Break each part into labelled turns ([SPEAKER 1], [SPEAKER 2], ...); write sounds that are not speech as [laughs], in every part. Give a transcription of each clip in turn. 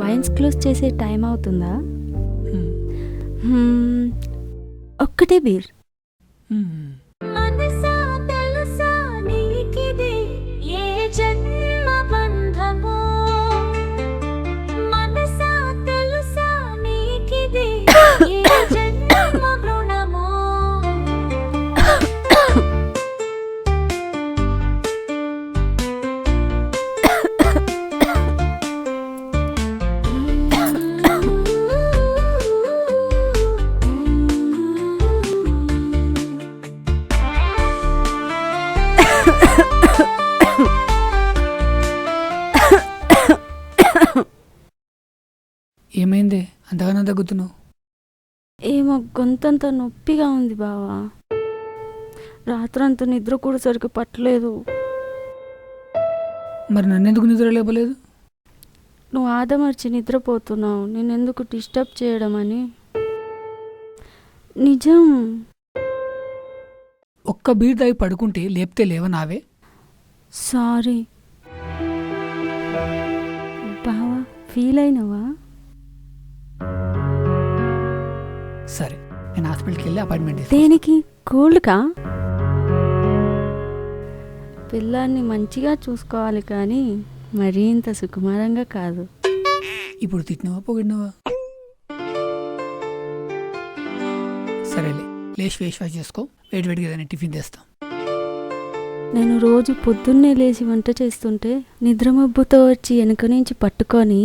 [SPEAKER 1] Wines close చేసే time అవుతుందా? ఒక్కటే బీర్.
[SPEAKER 2] అంతగానో తగ్గుతున్నావు
[SPEAKER 1] ఏమో గొంతంత నొప్పిగా ఉంది బావా. రాత్రంతా నిద్ర కూడా సరిగ్గా పట్టలేదు.
[SPEAKER 2] మరి నన్నెందుకు నిద్ర లేపలేదు?
[SPEAKER 1] నువ్వు ఆదమర్చి నిద్రపోతున్నావు. నేనెందుకు డిస్టర్బ్ చేయడం అని. నిజం.
[SPEAKER 2] ఒక్క బీర్ తాగి పడుకుంటే లేపితే లేవనావే?
[SPEAKER 1] సారీ. బావా ఫీల్ అయినవా?
[SPEAKER 2] సరే నేను హాస్పిటల్కి వెళ్ళి అపాయింట్మెంట్
[SPEAKER 1] దేనికి? కోల్డ్కా? పిల్లాన్ని మంచిగా చూసుకోవాలి కానీ మరీ ఇంత సుకుమారంగా కాదు.
[SPEAKER 2] ఇప్పుడు తిట్టినవా పొగిడినవా? సరేలే లేచి ఫేస్ వాష్ చేసుకో వేడి వేడిగా ఏదైనా టిఫిన్ తెస్తాం.
[SPEAKER 1] నేను రోజు పొద్దున్నే లేచి వంట చేస్తుంటే నిద్రమబ్బుతో వచ్చి వెనుక నుంచి పట్టుకొని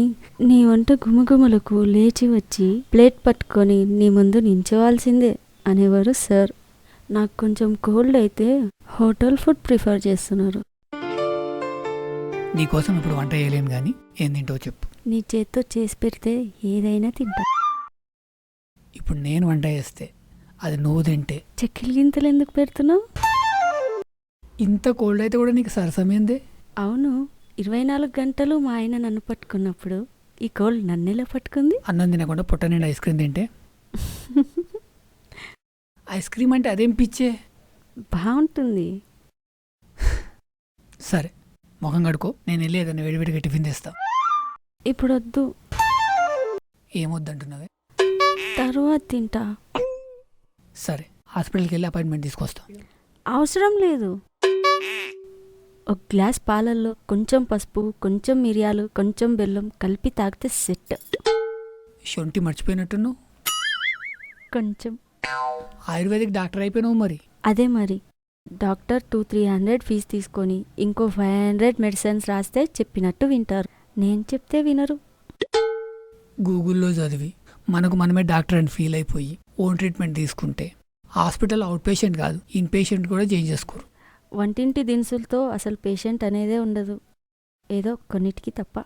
[SPEAKER 1] నీ వంట గుమగుమలకు లేచి వచ్చి ప్లేట్ పట్టుకొని నీ ముందు నించోవాల్సిందే అనేవారు సార్. నాకు కొంచెం కోల్డ్ అయితే హోటల్ ఫుడ్ ప్రిఫర్ చేస్తున్నారు.
[SPEAKER 2] నీకోసం ఇప్పుడు వంట చేయలేను కానీ ఏం తింటావో చెప్పు.
[SPEAKER 1] నీ చేత్తో చేసి పెడితే ఏదైనా తింటా.
[SPEAKER 2] ఇప్పుడు నేను వంట చేస్తే అది నువ్వు తింటే
[SPEAKER 1] చెక్కిలి గింతలు ఎందుకు పెడుతున్నావు?
[SPEAKER 2] ఇంత కోల్డ్ అయితే కూడా నీకు సరసమైందే?
[SPEAKER 1] అవును. ఇరవై నాలుగు గంటలు మా ఆయన నన్ను పట్టుకున్నప్పుడు ఈ కోల్డ్ నన్నెలా పట్టుకుంది?
[SPEAKER 2] అన్నం తినకుండా పొట్ట నిండా ఐస్ క్రీమ్ తింటే? [laughs] ఐస్ క్రీమ్ అంటే అదేం పిచ్చే?
[SPEAKER 1] బాగుంటుంది.
[SPEAKER 2] సరే ముఖం కడుకో నేను వెళ్ళి ఏదైనా వేడివేడిగా టిఫిన్ తెస్తా.
[SPEAKER 1] ఇప్పుడు వద్దు.
[SPEAKER 2] ఏమొద్దంటున్నావే
[SPEAKER 1] తరువాత తింటా.
[SPEAKER 2] సరే హాస్పిటల్కి వెళ్ళి అపాయింట్మెంట్ తీసుకొస్తా.
[SPEAKER 1] అవసరం లేదు. ఒక గ్లాస్ పాలల్లో కొంచెం పసుపు కొంచెం మిరియాలు కొంచెం బెల్లం కలిపి తాగితే సెట్.
[SPEAKER 2] శొంఠి మర్చిపోయినట్టున్నావు?
[SPEAKER 1] కొంచెం.
[SPEAKER 2] ఆయుర్వేదిక్ డాక్టర్ అయిపోయినావు మరి?
[SPEAKER 1] అదే మరి. Doctor two three hundred fees తీసుకొని ఇంకో ఫైవ్ హండ్రెడ్ మెడిసిన్స్ రాస్తే చెప్పినట్టు వింటారు. నేను చెప్తే వినరు.
[SPEAKER 2] గూగుల్లో చదివి మనకు మనమే డాక్టర్ అని ఫీల్ అయిపోయి ఓన్ ట్రీట్మెంట్ తీసుకుంటే హాస్పిటల్ అవుట్ పేషెంట్ కాదు ఇన్ పేషెంట్ కూడా చేంజ్ చేసుకోరు.
[SPEAKER 1] వంటింటి దినుసులతో అసలు పేషెంట్ అనేదే ఉండదు. ఏదో కొన్నిటికి తప్ప.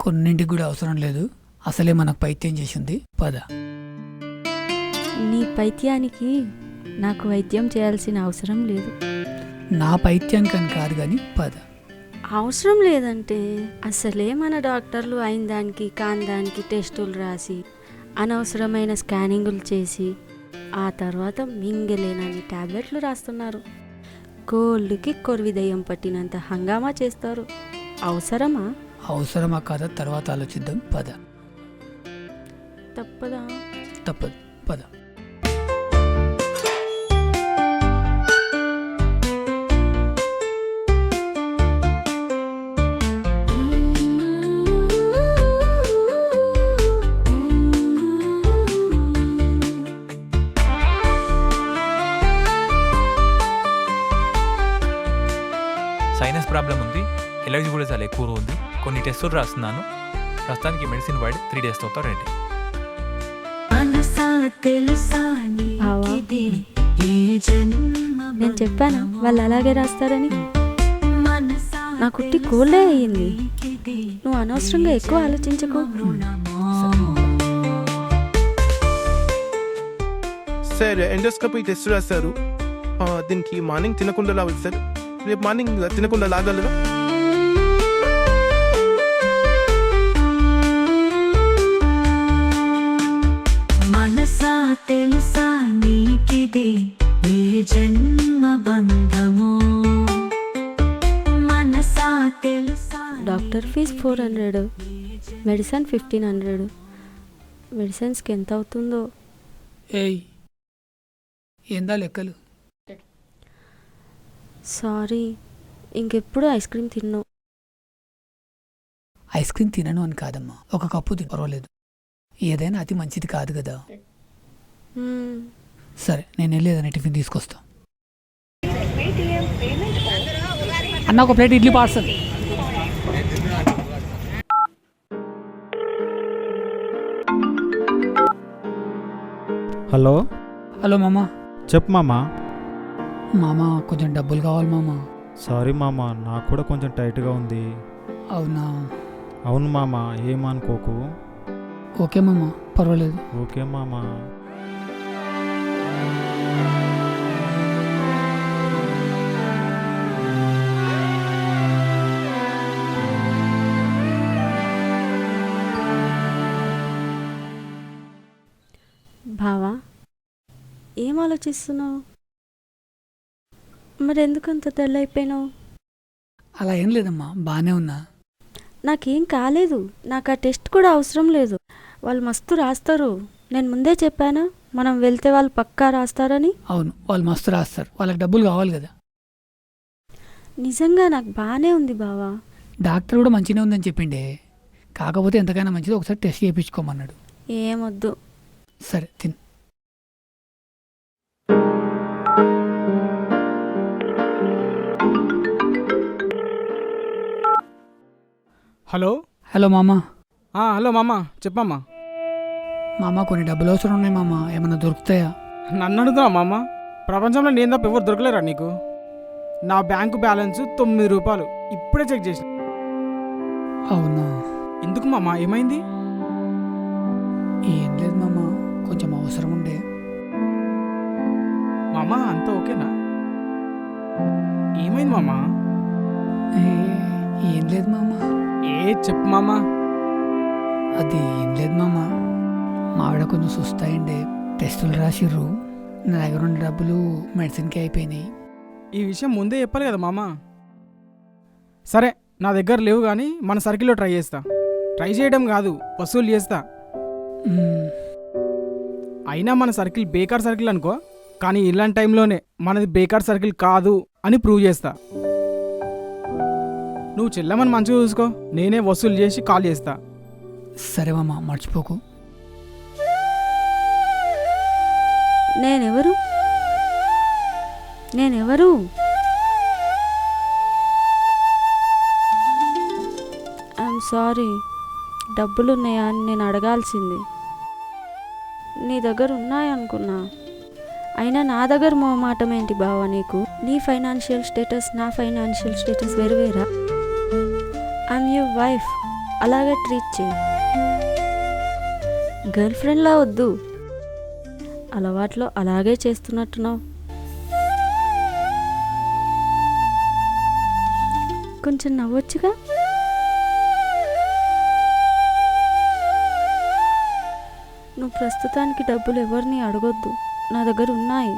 [SPEAKER 2] కొన్నింటికి కూడా అవసరం లేదు. అసలే మనకు పైత్యం చేసింది. పద.
[SPEAKER 1] నీ పైత్యానికి నాకు వైద్యం చేయాల్సిన అవసరం లేదు.
[SPEAKER 2] నా పైత్యానికి అని కాదు కానీ పద.
[SPEAKER 1] అవసరం లేదంటే అసలే మన డాక్టర్లు అయిన దానికి కాని దానికి టెస్టులు రాసి అనవసరమైన స్కానింగులు చేసి ఆ తర్వాత మింగలేనని టాబ్లెట్లు రాస్తున్నారు. కోళ్ళకి కొరివి దయ్యం పట్టినంత హంగామా చేస్తారు. అవసరమా?
[SPEAKER 2] అవసరమా కాదా? తర్వాత ఆలోచిద్దాం. పద.
[SPEAKER 1] తప్పదా?
[SPEAKER 2] తప్పదు. పద.
[SPEAKER 3] ఎలర్జీ కూడా చాలా ఎక్కువ ఉంది. కొన్ని టెస్టులు రాస్తున్నాను. ప్రస్తుతానికి మెడిసిన్ వాడి త్రీ డేస్ తర్వాత రండి
[SPEAKER 1] నేను చెప్పానా? వాళ్ళు అలాగే రాస్తారని? నా కుట్టి కోల్డే అయ్యింది నువ్వు అనవసరంగా ఎక్కువ ఆలోచించకు.
[SPEAKER 4] సార్ ఎండోస్కోపీ టెస్ట్ రాశారు. ఆ, దీనికి మార్నింగ్ తినకుండా రావాలి సార్. రేపు మార్నింగ్ తినకుండా లాగలరా
[SPEAKER 5] మనసా తెలుసా నీకిది ఏ జన్మ బంధమో? మనసా తెలుసా
[SPEAKER 1] doctor fee four hundred medicine fifteen hundred. మెడిసిన్స్కి ఎంత అవుతుందో
[SPEAKER 2] ఏయ్ ఏందా లెక్కలు?
[SPEAKER 1] సారీ ఇంకెప్పుడు ఐస్ క్రీమ్ తిన్నావు
[SPEAKER 2] ఐస్ క్రీమ్ తినను అని కాదమ్మా. ఒక కప్పు తిని పర్వాలేదు. ఏదైనా అతి మంచిది కాదు కదా. సరే నేను వెళ్ళి ఏదైనా టిఫిన్ తీసుకొస్తా. అన్న ఒక plate idli parcel.
[SPEAKER 6] Hello?
[SPEAKER 2] Hello మామ.
[SPEAKER 6] చెప్పు మామ.
[SPEAKER 2] మామ కొంచెం డబ్బులు కావాలి మామ.
[SPEAKER 6] సారీ మామ. నాకు కూడా కొంచెం టైట్గా ఉంది.
[SPEAKER 2] అవునా?
[SPEAKER 6] అవును మామ. ఏమనుకోకు
[SPEAKER 2] ఓకే మామ. పర్వాలేదు.
[SPEAKER 6] ఓకే మామ.
[SPEAKER 1] బావా ఏం ఆలోచిస్తున్నావు? మరి ఎందుకంత డల్ అయిపోయినావు
[SPEAKER 2] అలా ఏం లేదమ్మా బాగానే ఉన్నా.
[SPEAKER 1] నాకేం కాలేదు నాకు ఆ టెస్ట్ కూడా అవసరం లేదు. వాళ్ళు మస్తు రాస్తారు నేను ముందే చెప్పానా? మనం వెళ్తే వాళ్ళు పక్కా రాస్తారని?
[SPEAKER 2] అవును వాళ్ళు మస్తు రాస్తారు. వాళ్ళకి డబ్బులు కావాలి కదా.
[SPEAKER 1] నిజంగా నాకు బాగానే ఉంది బావా.
[SPEAKER 2] డాక్టర్ కూడా మంచిగానే ఉందని చెప్పిండే. కాకపోతే ఎంతకైనా మంచిది ఒకసారి టెస్ట్ చేయించుకోమన్నాడు.
[SPEAKER 1] ఏమొద్దు.
[SPEAKER 2] సరే తిన్.
[SPEAKER 7] హలో?
[SPEAKER 2] హలో మామ.
[SPEAKER 7] ఆ, హలో మామ చెప్పమ్మా.
[SPEAKER 2] మామ కొన్ని డబ్బులు అవసరం ఉన్నాయి మామ. ఏమైనా దొరుకుతాయా?
[SPEAKER 7] నన్ను అడుగుతున్నావు మామ? ప్రపంచంలో నేను తప్ప ఎవరు దొరకలేరా నీకు? నా బ్యాంకు బ్యాలెన్స్ తొమ్మిది రూపాయలు. ఇప్పుడే చెక్ చేసిన.
[SPEAKER 2] అవునా?
[SPEAKER 7] ఎందుకు మామ? ఏమైంది?
[SPEAKER 2] ఏం లేదు మామ. కొంచెం అవసరం ఉండే.
[SPEAKER 7] మామ అంతా ఓకేనా? ఏమైంది మామ?
[SPEAKER 2] ఏ, ఏం లేదు మామ.
[SPEAKER 7] ఏ చెప్పు మామ.
[SPEAKER 2] అది ఏం లేదు మామ. మా ఆవిడ కొంచెం సుస్తాయండే. టెస్టులు రాసిర్రు. నా దగ్గర ఉన్న డబ్బులు మెడిసిన్కి అయిపోయినాయి.
[SPEAKER 7] ఈ విషయం ముందే చెప్పాలి కదా మామ. సరే నా దగ్గర లేవు కానీ మన సర్కిల్లో ట్రై చేస్తా. ట్రై చేయడం కాదు వసూలు చేస్తా. అయినా మన సర్కిల్ బేకార్ సర్కిల్ అనుకో కానీ ఇలాంటి టైంలోనే మనది బేకార్ సర్కిల్ కాదు అని ప్రూవ్ చేస్తా. నువ్వు చెల్లమని మంచిగా చూసుకో నేనే వసూలు చేసి కాల్ చేస్తా.
[SPEAKER 2] సరే మామ మర్చిపోకు.
[SPEAKER 1] నేనెవరు? నేనెవరు? ఐఎమ్ సారీ డబ్బులు ఉన్నాయా అని నేను అడగాల్సింది. నీ దగ్గర ఉన్నాయనుకున్నా అయినా నా దగ్గర మొహమాటం బావా నీకు? నీ ఫైనాన్షియల్ స్టేటస్ నా ఫైనాన్షియల్ స్టేటస్ వేరు వేరా ఐఎమ్ యువర్ వైఫ్ అలాగే ట్రీట్ చేయి. గర్ల్ ఫ్రెండ్లా వద్దు. అలవాట్లో అలాగే చేస్తున్నట్టున్నావు. కొంచెం నవ్వొచ్చుగా? నువ్వు ప్రస్తుతానికి డబ్బులు ఎవరిని అడగొద్దు. నా దగ్గర ఉన్నాయి.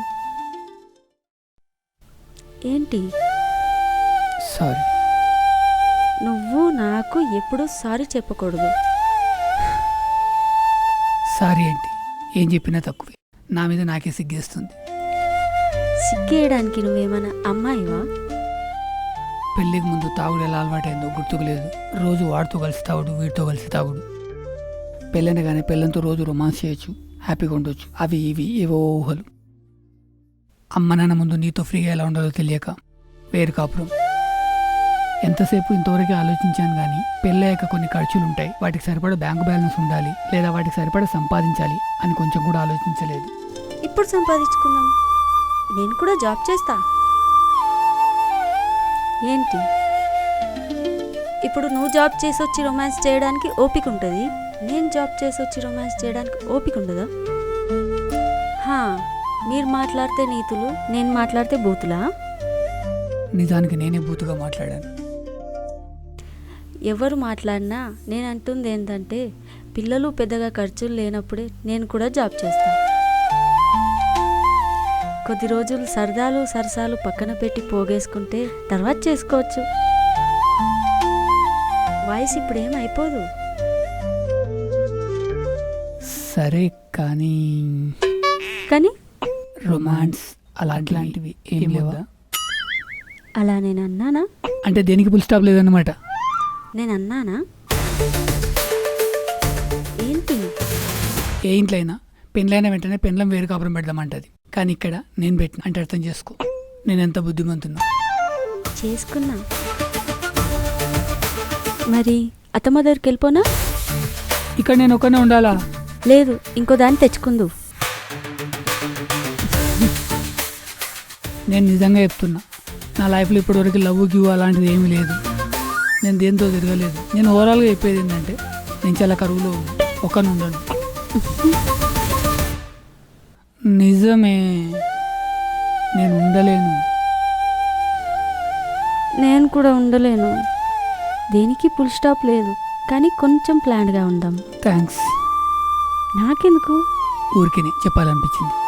[SPEAKER 1] ఏంటి?
[SPEAKER 2] సారీ.
[SPEAKER 1] నువ్వు నాకు ఎప్పుడూ సారీ చెప్పకూడదు.
[SPEAKER 2] సారీ ఏంటి ఏం చెప్పినా తక్కువే. నా మీద నాకే సిగ్గేస్తుంది.
[SPEAKER 1] సిగ్గేయడానికి నువ్వేమైనా అమ్మాయివా?
[SPEAKER 2] పెళ్ళికి ముందు తాగుడు ఎలా అలవాటైందో గుర్తుకు లేదు రోజు వాడితో కలిసి తాగుడు వీడితో కలిసి తాగుడు. పెళ్ళనగానే పెళ్ళంతో రోజు రొమాన్స్ చేయొచ్చు హ్యాపీగా ఉండొచ్చు. అవి ఇవి ఏవో ఊహలు. అమ్మ నాన్న ముందు నీతో ఫ్రీగా ఎలా ఉండాలో తెలియక వేరు కాపురం. ఎంతసేపు ఇంతవరకు ఆలోచించాను కానీ పెళ్ళయ్యాక కొన్ని ఖర్చులు ఉంటాయి వాటికి సరిపడా బ్యాంకు బ్యాలెన్స్ ఉండాలి లేదా వాటికి సరిపడా సంపాదించాలి అని కొంచెం కూడా ఆలోచించలేదు.
[SPEAKER 1] ఇప్పుడు సంపాదించుకుందాం? నేను కూడా జాబ్ చేస్తా. ఏంటి? ఇప్పుడు నువ్వు జాబ్ చేసి వచ్చి రొమాన్స్ చేయడానికి ఓపిక ఉంటుంది. నేను జాబ్ చేసి వచ్చి రొమాన్స్ చేయడానికి ఓపిక ఉండదా? హా మీరు మాట్లాడితే నీతులు నేను మాట్లాడితే బూతులా?
[SPEAKER 2] నిజానికి నేనే బూతుగా మాట్లాడాను.
[SPEAKER 1] ఎవరు మాట్లాడినా నేను అంటుంది ఏంటంటే పిల్లలు పెద్దగా ఖర్చులు లేనప్పుడే నేను కూడా జాబ్ చేస్తా. కొద్ది రోజులు సరదాలు సరసాలు పక్కన పెట్టి పోగేసుకుంటే తర్వాత చేసుకోవచ్చు. వయసు ఇప్పుడు ఏం అయిపోదు
[SPEAKER 2] సరే కానీ
[SPEAKER 1] కానీ?
[SPEAKER 2] రొమాన్స్ అలాంటివి ఏం లేవా?
[SPEAKER 1] అలా నేను అన్నానా
[SPEAKER 2] అంటే దేనికి ఫుల్ స్టాప్ లేదన్నమాట?
[SPEAKER 1] నేను అన్నానా ఏంటి?
[SPEAKER 2] ఏ ఇంట్లో అయినా పెళ్ళైన వెంటనే పెళ్ళం వేరు కాపురం పెడదామంటది. కానీ ఇక్కడ నేను పెట్టిన అంటే అర్థం చేసుకో. నేను ఎంత బుద్ధిమంతున్నా?
[SPEAKER 1] చేసుకున్నా. మరి అత్తమ్మ దగ్గరికి వెళ్ళిపోనా?
[SPEAKER 2] ఇక్కడ నేను ఒక్కనే ఉండాలా?
[SPEAKER 1] లేదు ఇంకో దాన్ని తెచ్చుకుందు.
[SPEAKER 2] నేను నిజంగా చెప్తున్నా. నా లైఫ్లో ఇప్పటివరకు లవ్ గివ్ అలాంటిది ఏమీ లేదు. నేను దేంతో తిరగలేదు. నేను ఓవరాల్గా చెప్పేది ఏంటంటే నేను చాలా కరువులో ఒక్కను ఉండను. నిజమే. నేను ఉండలేను.
[SPEAKER 1] నేను కూడా ఉండలేను. దేనికి ఫుల్ స్టాప్ లేదు. కానీ కొంచెం ప్లాన్గా ఉందాం.
[SPEAKER 2] థ్యాంక్స్
[SPEAKER 1] నాకెందుకు?
[SPEAKER 2] ఊరికే చెప్పాలనిపించింది.